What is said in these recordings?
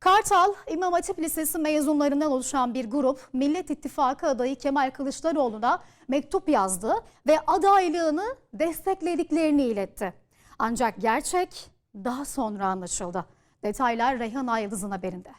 Kartal İmam Hatip Lisesi mezunlarından oluşan bir grup Millet İttifakı adayı Kemal Kılıçdaroğlu'na mektup yazdı ve adaylığını desteklediklerini iletti. Ancak gerçek daha sonra anlaşıldı. Detaylar Reyhan Ayıldız'ın haberinde.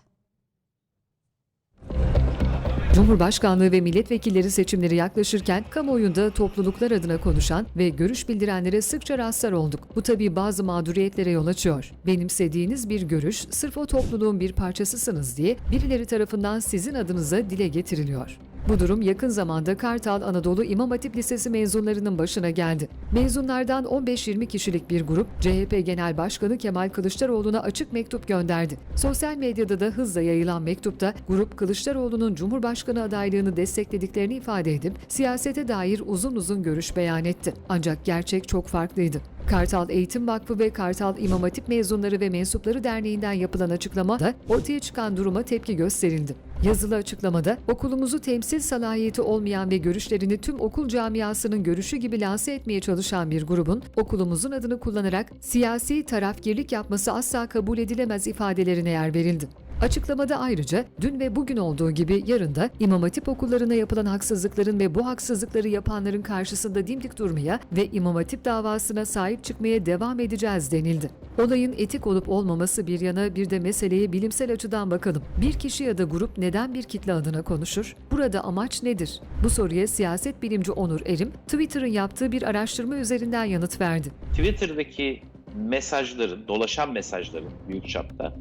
Cumhurbaşkanlığı ve milletvekilleri seçimleri yaklaşırken kamuoyunda topluluklar adına konuşan ve görüş bildirenlere sıkça rastlar olduk. Bu tabii bazı mağduriyetlere yol açıyor. Benimsediğiniz bir görüş sırf o topluluğun bir parçasısınız diye birileri tarafından sizin adınıza dile getiriliyor. Bu durum yakın zamanda Kartal Anadolu İmam Hatip Lisesi mezunlarının başına geldi. Mezunlardan 15-20 kişilik bir grup CHP Genel Başkanı Kemal Kılıçdaroğlu'na açık mektup gönderdi. Sosyal medyada da hızla yayılan mektupta grup Kılıçdaroğlu'nun Cumhurbaşkanı adaylığını desteklediklerini ifade edip siyasete dair uzun uzun görüş beyan etti. Ancak gerçek çok farklıydı. Kartal Eğitim Vakfı ve Kartal İmam Hatip Mezunları ve Mensupları Derneği'nden yapılan açıklamada ortaya çıkan duruma tepki gösterildi. Yazılı açıklamada okulumuzu temsil salahiyeti olmayan ve görüşlerini tüm okul camiasının görüşü gibi lanse etmeye çalışan bir grubun okulumuzun adını kullanarak siyasi tarafgirlik yapması asla kabul edilemez ifadelerine yer verildi. Açıklamada ayrıca dün ve bugün olduğu gibi yarın da İmam Hatip okullarına yapılan haksızlıkların ve bu haksızlıkları yapanların karşısında dimdik durmaya ve İmam Hatip davasına sahip çıkmaya devam edeceğiz denildi. Olayın etik olup olmaması bir yana bir de meseleye bilimsel açıdan bakalım. Bir kişi ya da grup neden bir kitle adına konuşur? Burada amaç nedir? Bu soruya siyaset bilimci Onur Erim, Twitter'ın yaptığı bir araştırma üzerinden yanıt verdi. Twitter'daki mesajların, dolaşan mesajların büyük çapta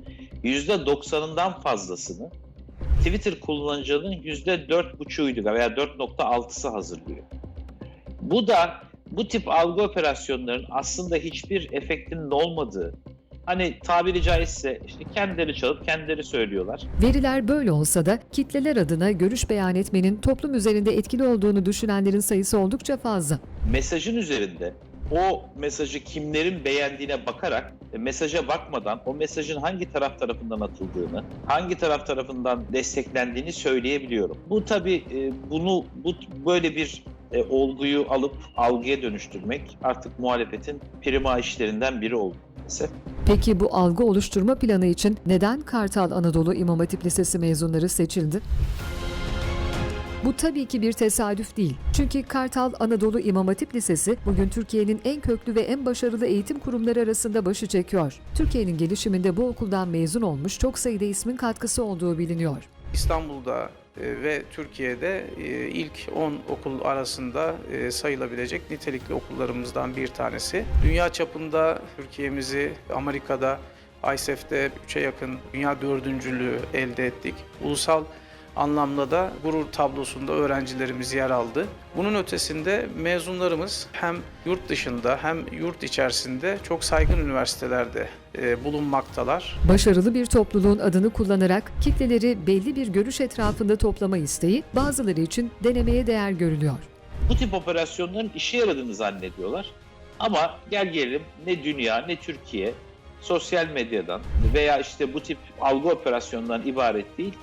%90'ından fazlasını Twitter kullanıcının %4,5'uydu veya 4,6'sı hazırlıyor. Bu da bu tip algı operasyonlarının aslında hiçbir efektinin olmadığı, hani tabiri caizse işte kendileri çalıp kendileri söylüyorlar. Veriler böyle olsa da kitleler adına görüş beyan etmenin toplum üzerinde etkili olduğunu düşünenlerin sayısı oldukça fazla. mesajın üzerinde o mesajı kimlerin beğendiğine bakarak e, mesaja bakmadan o mesajın hangi taraf tarafından atıldığını, hangi taraf tarafından desteklendiğini söyleyebiliyorum. Bu tabii e, bunu bu böyle bir e, olguyu alıp algıya dönüştürmek artık muhalefetin prima işlerinden biri oldu. Peki bu algı oluşturma planı için neden Kartal Anadolu İmam Hatip Lisesi mezunları seçildi? Bu tabii ki bir tesadüf değil. Çünkü Kartal Anadolu İmam Hatip Lisesi bugün Türkiye'nin en köklü ve en başarılı eğitim kurumları arasında başı çekiyor. Türkiye'nin gelişiminde bu okuldan mezun olmuş çok sayıda ismin katkısı olduğu biliniyor. İstanbul'da e, ve Türkiye'de e, ilk 10 okul arasında e, sayılabilecek nitelikli okullarımızdan bir tanesi. Dünya çapında Türkiye'mizi Amerika'da ISEF'te 3'e yakın dünya dördüncülüğü elde ettik. Ulusal anlamda da gurur tablosunda öğrencilerimiz yer aldı. Bunun ötesinde mezunlarımız hem yurt dışında hem yurt içerisinde çok saygın üniversitelerde e, bulunmaktalar. Başarılı bir topluluğun adını kullanarak kitleleri belli bir görüş etrafında toplama isteği bazıları için denemeye değer görülüyor. Bu tip operasyonların işe yaradığını zannediyorlar. Ama gel gelelim ne dünya ne Türkiye sosyal medyadan veya işte bu tip algı operasyonlarından ibaret değil.